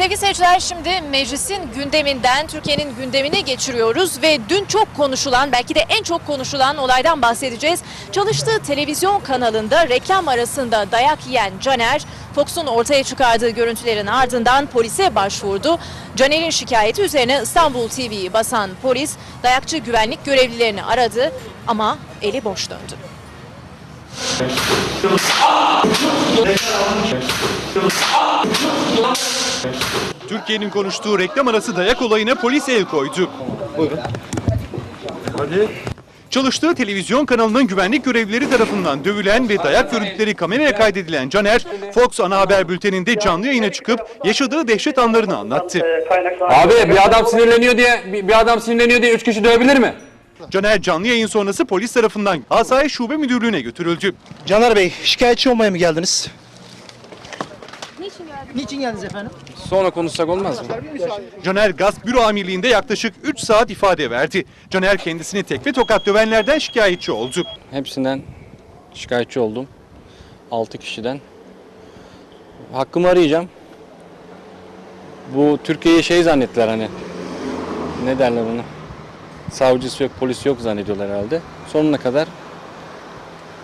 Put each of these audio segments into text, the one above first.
Sevgili seyirciler şimdi meclisin gündeminden Türkiye'nin gündemine geçiriyoruz ve dün çok konuşulan belki de en çok konuşulan olaydan bahsedeceğiz. Çalıştığı televizyon kanalında reklam arasında dayak yiyen Caner Fox'un ortaya çıkardığı görüntülerin ardından polise başvurdu. Caner'in şikayeti üzerine İstanbul TV'yi basan polis dayakçı güvenlik görevlilerini aradı ama eli boş döndü. Türkiye'nin konuştuğu reklam arası dayak olayına polis el koydu. Çalıştığı televizyon kanalının güvenlik görevlileri tarafından dövülen ve dayak görüntüleri kameraya kaydedilen Caner, Fox ana haber bülteninde canlı yayına çıkıp yaşadığı dehşet anlarını anlattı. Abi bir adam sinirleniyor diye bir, bir adam sinirleniyor diye üç kişi dövebilir mi? Caner canlı yayın sonrası polis tarafından Asayiş Şube Müdürlüğü'ne götürüldü. Caner Bey, şikayetçi olmaya mı geldiniz? Niçin geldiniz efendim? Sonra konuşsak olmaz mı? Caner Gasp Büro Amirliği'nde yaklaşık 3 saat ifade verdi. Caner kendisini tekme tokat dövenlerden şikayetçi oldu. Hepsinden şikayetçi oldum. 6 kişiden. Hakkımı arayacağım. Bu Türkiye'yi şey zannettiler hani. Ne derler bunu? Savcısı yok, polisi yok zannediyorlar herhalde. Sonuna kadar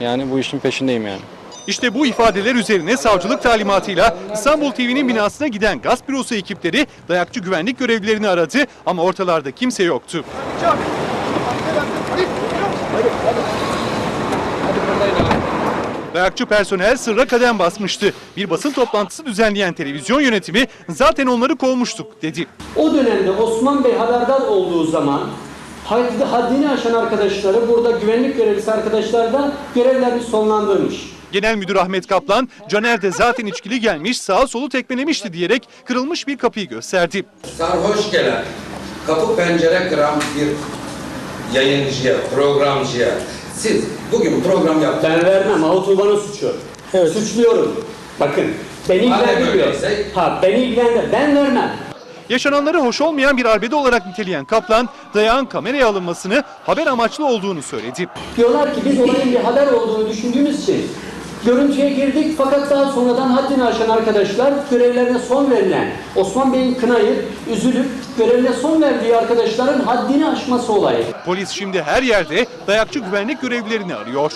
yani bu işin peşindeyim yani. İşte bu ifadeler üzerine savcılık talimatıyla İstanbul TV'nin binasına giden gasp bürosu ekipleri dayakçı güvenlik görevlilerini aradı ama ortalarda kimse yoktu. Dayakçı personel sırra kadem basmıştı. Bir basın toplantısı düzenleyen televizyon yönetimi zaten onları kovmuştuk dedi. O dönemde Osman Bey haberdar olduğu zaman haddi- haddini aşan arkadaşları burada güvenlik görevlisi arkadaşlar da görevlerini sonlandırmış. Genel Müdür Ahmet Kaplan, Caner de zaten içkili gelmiş sağa solu tekmelemişti diyerek kırılmış bir kapıyı gösterdi. sarhoş gelen, kapı pencere kıran bir yayıncıya, programcıya siz bugün program yaptınız. Ben vermem. Avutubanın suçu. Suçluyorum. Bakın. Beni ilgilendiriyor. Ha beni ilgilendir. Ben vermem. Yaşananları hoş olmayan bir arbede olarak niteleyen Kaplan, dayağın kameraya alınmasını haber amaçlı olduğunu söyledi. Diyorlar ki biz olayın bir haber olduğunu düşündüğümüz için görüntüye girdik fakat daha sonradan haddini aşan arkadaşlar görevlerine son verilen Osman Bey'in kınayıp üzülüp görevine son verdiği arkadaşların haddini aşması olayı. Polis şimdi her yerde dayakçı güvenlik görevlilerini arıyor.